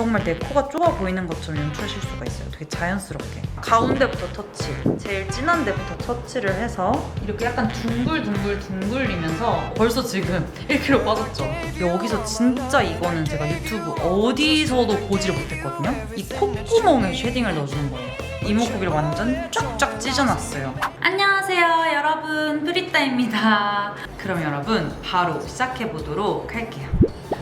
정말 내 코가 좁아 보이는 것처럼 연출하실 수가 있어요. 되게 자연스럽게. 가운데부터 터치, 제일 진한 데부터 터치를 해서 이렇게 약간 둥글둥글 둥글리면서 벌써 지금 1kg 빠졌죠. 여기서 진짜 이거는 제가 유튜브 어디서도 보지를 못했거든요. 이 콧구멍에 쉐딩을 넣어주는 거예요. 이목구비를 완전 쫙쫙 찢어놨어요. 안녕하세요, 여러분. 프리따입니다. 그럼 여러분, 바로 시작해보도록 할게요.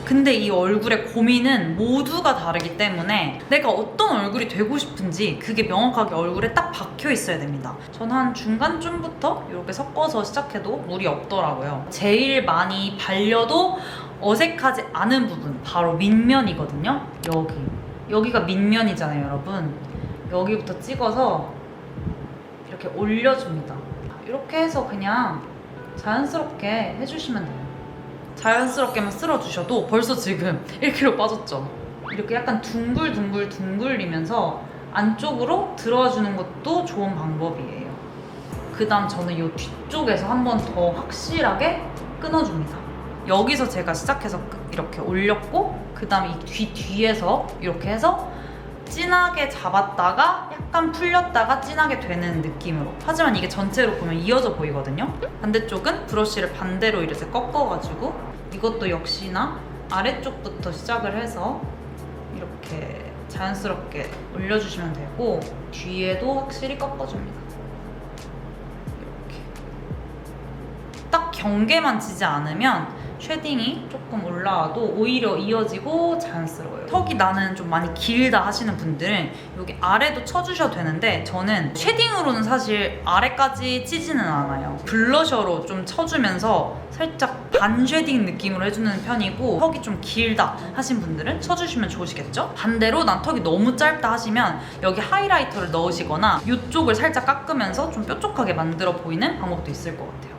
근데 이 얼굴의 고민은 모두가 다르기 때문에 내가 어떤 얼굴이 되고 싶은지 그게 명확하게 얼굴에 딱 박혀 있어야 됩니다. 전 한 중간쯤부터 이렇게 섞어서 시작해도 무리 없더라고요. 제일 많이 발려도 어색하지 않은 부분 바로 밑면이거든요. 여기 여기가 밑면이잖아요, 여러분. 여기부터 찍어서 이렇게 올려줍니다. 이렇게 해서 그냥 자연스럽게 해주시면 돼요. 자연스럽게만 쓸어주셔도 벌써 지금 1kg 빠졌죠. 이렇게 약간 둥글둥글 둥글리면서 안쪽으로 들어와주는 것도 좋은 방법이에요. 그 다음 저는 이 뒤쪽에서 한 번 더 확실하게 끊어줍니다. 여기서 제가 시작해서 이렇게 올렸고 그 다음에 이 뒤 뒤에서 이렇게 해서 진하게 잡았다가 약간 풀렸다가 진하게 되는 느낌으로 하지만 이게 전체로 보면 이어져 보이거든요 반대쪽은 브러쉬를 반대로 이렇게 꺾어가지고 이것도 역시나 아래쪽부터 시작을 해서 이렇게 자연스럽게 올려주시면 되고 뒤에도 확실히 꺾어줍니다. 이렇게. 딱 경계만 지지 않으면 쉐딩이 조금 올라와도 오히려 이어지고 자연스러워요. 턱이 나는 좀 많이 길다 하시는 분들은 여기 아래도 쳐주셔도 되는데 저는 쉐딩으로는 사실 아래까지 치지는 않아요. 블러셔로 좀 쳐주면서 살짝 반 쉐딩 느낌으로 해주는 편이고 턱이 좀 길다 하신 분들은 쳐주시면 좋으시겠죠? 반대로 난 턱이 너무 짧다 하시면 여기 하이라이터를 넣으시거나 이쪽을 살짝 깎으면서 좀 뾰족하게 만들어 보이는 방법도 있을 것 같아요.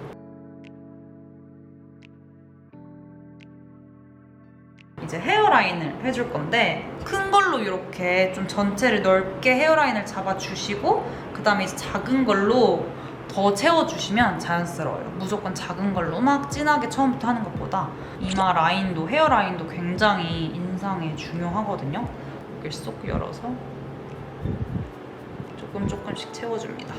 헤어라인을 해줄 건데 큰 걸로 이렇게 좀 전체를 넓게 헤어라인을 잡아주시고 그 다음에 작은 걸로 더 채워주시면 자연스러워요. 무조건 작은 걸로 막 진하게 처음부터 하는 것보다 이마 라인도 헤어 라인도 굉장히 인상에 중요하거든요. 여기를 쏙 열어서 조금 조금씩 채워줍니다.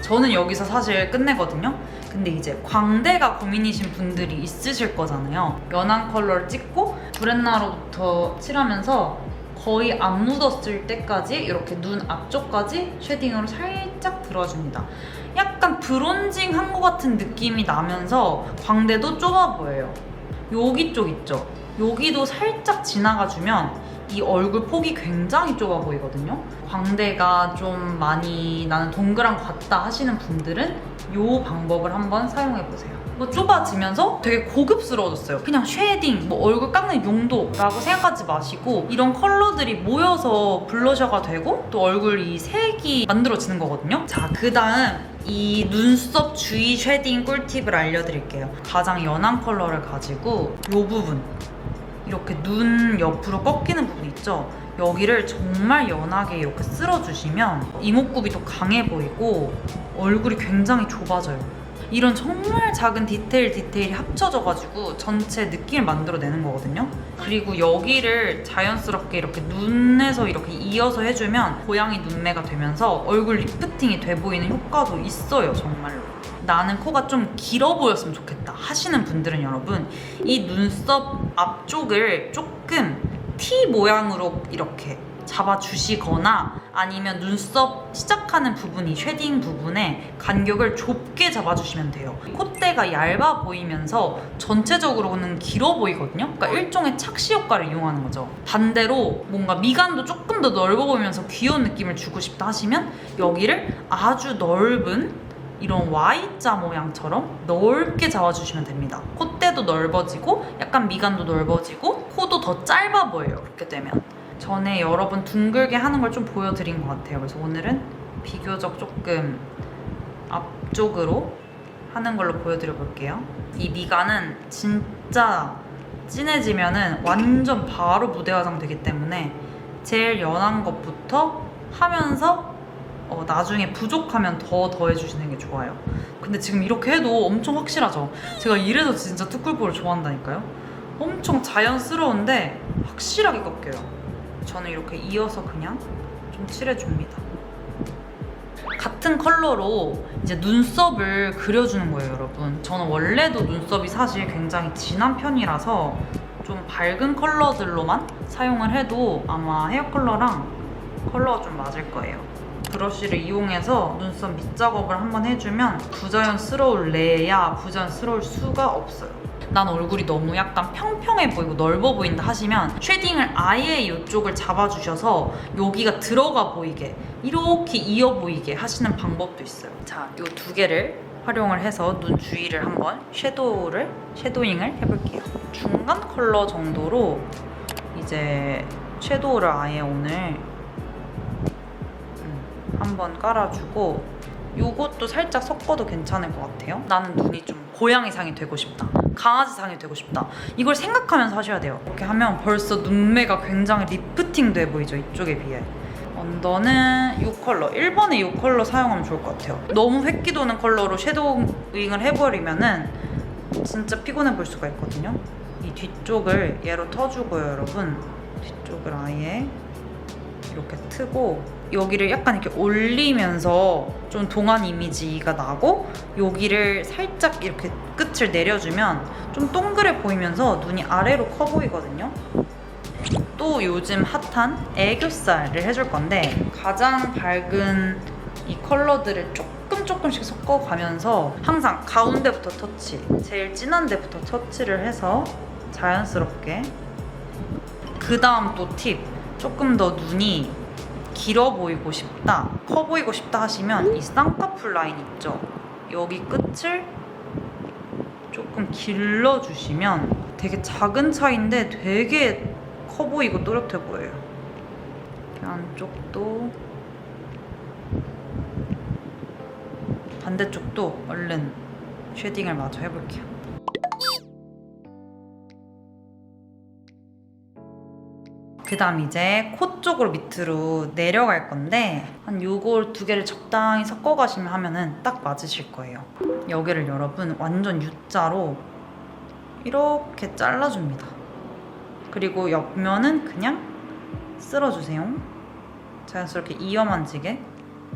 저는 여기서 사실 끝내거든요. 근데 이제 광대가 고민이신 분들이 있으실 거잖아요. 연한 컬러를 찍고 브렛나루부터 칠하면서 거의 안 묻었을 때까지 이렇게 눈 앞쪽까지 쉐딩으로 살짝 들어줍니다. 약간 브론징 한것 같은 느낌이 나면서 광대도 좁아 보여요. 여기 쪽 있죠? 여기도 살짝 지나가주면 이 얼굴 폭이 굉장히 좁아 보이거든요. 광대가 좀 많이 나는 동그란 것 같다 하시는 분들은 이 방법을 한번 사용해 보세요. 뭐 좁아지면서 되게 고급스러워졌어요. 그냥 쉐딩, 뭐 얼굴 깎는 용도라고 생각하지 마시고 이런 컬러들이 모여서 블러셔가 되고 또 얼굴 이 색이 만들어지는 거거든요. 자, 그 다음 이 눈썹 주위 쉐딩 꿀팁을 알려드릴게요. 가장 연한 컬러를 가지고 이 부분 이렇게 눈 옆으로 꺾이는 부분 있죠? 여기를 정말 연하게 이렇게 쓸어주시면 이목구비도 강해 보이고 얼굴이 굉장히 좁아져요. 이런 정말 작은 디테일 디테일이 합쳐져가지고 전체 느낌을 만들어내는 거거든요. 그리고 여기를 자연스럽게 이렇게 눈에서 이렇게 이어서 해주면 고양이 눈매가 되면서 얼굴 리프팅이 돼 보이는 효과도 있어요, 정말로. 나는 코가 좀 길어 보였으면 좋겠다 하시는 분들은 여러분 이 눈썹 앞쪽을 조금 T 모양으로 이렇게 잡아주시거나 아니면 눈썹 시작하는 부분이 쉐딩 부분에 간격을 좁게 잡아주시면 돼요. 콧대가 얇아 보이면서 전체적으로는 길어 보이거든요. 그러니까 일종의 착시 효과를 이용하는 거죠. 반대로 뭔가 미간도 조금 더 넓어 보이면서 귀여운 느낌을 주고 싶다 하시면 여기를 아주 넓은 이런 Y자 모양처럼 넓게 잡아주시면 됩니다. 콧대도 넓어지고 약간 미간도 넓어지고 코도 더 짧아 보여요. 그렇게 되면. 전에 여러분 둥글게 하는 걸 좀 보여드린 것 같아요. 그래서 오늘은 비교적 조금 앞쪽으로 하는 걸로 보여드려 볼게요. 이 미간은 진짜 진해지면은 완전 바로 무대 화장 되기 때문에 제일 연한 것부터 하면서 어, 나중에 부족하면 더 더해주시는 게 좋아요. 근데 지금 이렇게 해도 엄청 확실하죠? 제가 이래서 진짜 투쿨볼을 좋아한다니까요? 엄청 자연스러운데 확실하게 꺾여요. 저는 이렇게 이어서 그냥 좀 칠해줍니다. 같은 컬러로 이제 눈썹을 그려주는 거예요, 여러분. 저는 원래도 눈썹이 사실 굉장히 진한 편이라서 좀 밝은 컬러들로만 사용을 해도 아마 헤어 컬러랑 컬러가 좀 맞을 거예요. 브러쉬를 이용해서 눈썹 밑작업을 한번 해주면 부자연스러울 레야 부자연스러울 수가 없어요. 난 얼굴이 너무 약간 평평해 보이고 넓어 보인다 하시면 쉐딩을 아예 이쪽을 잡아주셔서 여기가 들어가 보이게 이렇게 이어 보이게 하시는 방법도 있어요. 자, 이 두 개를 활용을 해서 눈 주위를 한번 섀도우를 섀도잉을 해볼게요. 중간 컬러 정도로 이제 섀도우를 아예 오늘 음, 한번 깔아주고 요것도 살짝 섞어도 괜찮을 것 같아요. 나는 눈이 좀 고양이상이 되고 싶다. 강아지상이 되고 싶다. 이걸 생각하면서 하셔야 돼요. 이렇게 하면 벌써 눈매가 굉장히 리프팅 돼 보이죠, 이쪽에 비해. 언더는 이 컬러, 1번에 이 컬러 사용하면 좋을 것 같아요. 너무 획기 도는 컬러로 섀도잉을 해버리면 은 진짜 피곤해 보일 수가 있거든요. 이 뒤쪽을 얘로 터주고요, 여러분. 뒤쪽을 아예 이렇게 트고 여기를 약간 이렇게 올리면서 좀 동안 이미지가 나고 여기를 살짝 이렇게 끝을 내려주면 좀 동그래 보이면서 눈이 아래로 커 보이거든요. 또 요즘 핫한 애교살을 해줄 건데 가장 밝은 이 컬러들을 조금 조금씩 섞어가면서 항상 가운데부터 터치, 제일 진한 데부터 터치를 해서 자연스럽게 그 다음 또 팁, 조금 더 눈이 길어 보이고 싶다, 커 보이고 싶다 하시면 이 쌍꺼풀 라인 있죠? 여기 끝을 조금 길러주시면 되게 작은 차이인데 되게 커 보이고 또렷해 보여요. 안쪽도 반대쪽도 얼른 쉐딩을 마저 해볼게요. 그 다음 이제 코 쪽으로 밑으로 내려갈 건데 한 요걸 두 개를 적당히 섞어 가시면 하면은 딱 맞으실 거예요. 여기를 여러분 완전 U자로 이렇게 잘라줍니다. 그리고 옆면은 그냥 쓸어주세요. 자연스럽게 이어 만지게.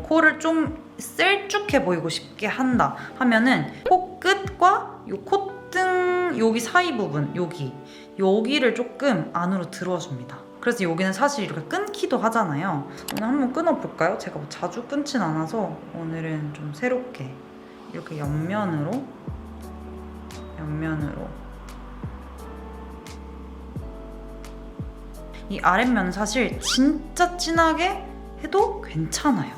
코를 좀 셀쭉해 보이고 싶게 한다 하면은 코 끝과 요 콧등 여기 사이 부분 여기 여기를 조금 안으로 들어줍니다. 그래서 여기는 사실 이렇게 끊기도 하잖아요. 오늘 한번 끊어볼까요? 제가 뭐 자주 끊진 않아서 오늘은 좀 새롭게 이렇게 옆면으로 옆면으로 이 아랫면은 사실 진짜 진하게 해도 괜찮아요.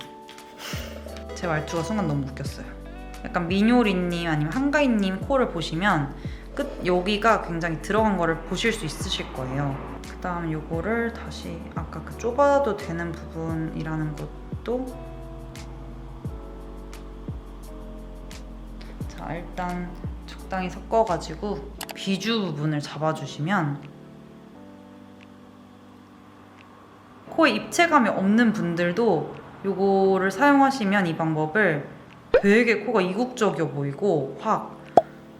제 말투가 순간 너무 웃겼어요. 약간 미뇨리님 아니면 한가인님 코를 보시면 끝 여기가 굉장히 들어간 거를 보실 수 있으실 거예요. 그다음 요거를 다시 아까 그 좁아도 되는 부분이라는 것도 자 일단 적당히 섞어가지고 비주 부분을 잡아주시면 코에 입체감이 없는 분들도 요거를 사용하시면 이 방법을 되게 코가 이국적이어 보이고 확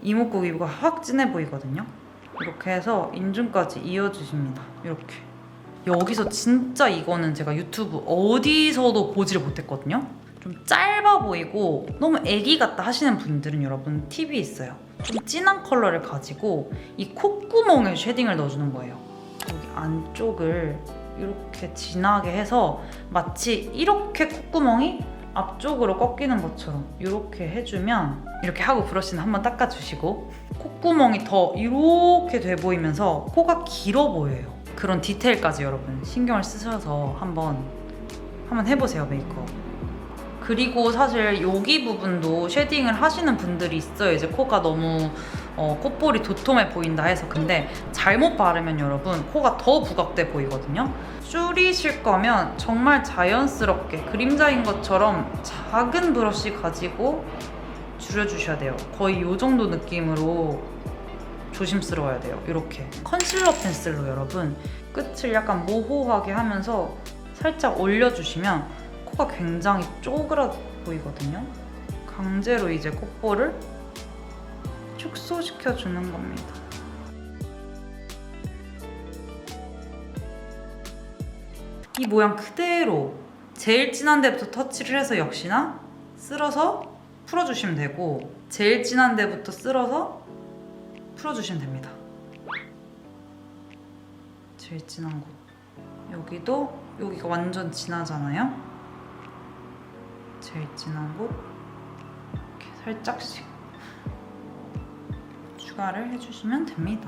이목구 기부가 확 진해 보이거든요. 이렇게 해서 인중까지 이어주십니다. 이렇게. 여기서 진짜 이거는 제가 유튜브 어디서도 보지를 못했거든요. 좀 짧아 보이고 너무 애기 같다 하시는 분들은 여러분 팁이 있어요. 좀 진한 컬러를 가지고 이 콧구멍에 쉐딩을 넣어주는 거예요. 여기 안쪽을 이렇게 진하게 해서 마치 이렇게 콧구멍이 앞쪽으로 꺾이는 것처럼 이렇게 해주면 이렇게 하고 브러쉬는 한번 닦아주시고 콧구멍이 더 이렇게 돼 보이면서 코가 길어 보여요. 그런 디테일까지 여러분 신경을 쓰셔서 한번 한번 해보세요 메이크업. 그리고 사실 여기 부분도 쉐딩을 하시는 분들이 있어요. 이제 코가 너무 어, 콧볼이 도톰해 보인다 해서 근데 잘못 바르면 여러분 코가 더 부각돼 보이거든요. 줄이실 거면 정말 자연스럽게 그림자인 것처럼 작은 브러쉬 가지고 줄여주셔야 돼요. 거의 이 정도 느낌으로 조심스러워야 돼요. 이렇게 컨실러 펜슬로 여러분 끝을 약간 모호하게 하면서 살짝 올려주시면 코가 굉장히 쪼그라 보이거든요. 강제로 이제 콧볼을 축소시켜 주는 겁니다. 이 모양 그대로 제일 진한 데부터 터치를 해서 역시나 쓸어서 풀어주시면 되고 제일 진한 데부터 쓸어서 풀어주시면 됩니다. 제일 진한 곳 여기도 여기가 완전 진하잖아요. 제일 진한 곳 이렇게 살짝씩 추가를 해주시면 됩니다.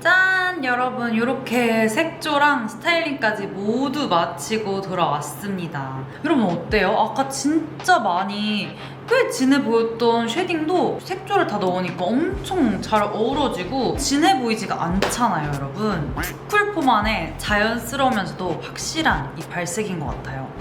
짠! 여러분 이렇게 색조랑 스타일링까지 모두 마치고 돌아왔습니다. 여러분 어때요? 아까 진짜 많이 꽤 진해 보였던 쉐딩도 색조를 다 넣으니까 엄청 잘 어우러지고 진해 보이지가 않잖아요 여러분. 쿨포만의 자연스러우면서도 확실한 이 발색인 것 같아요.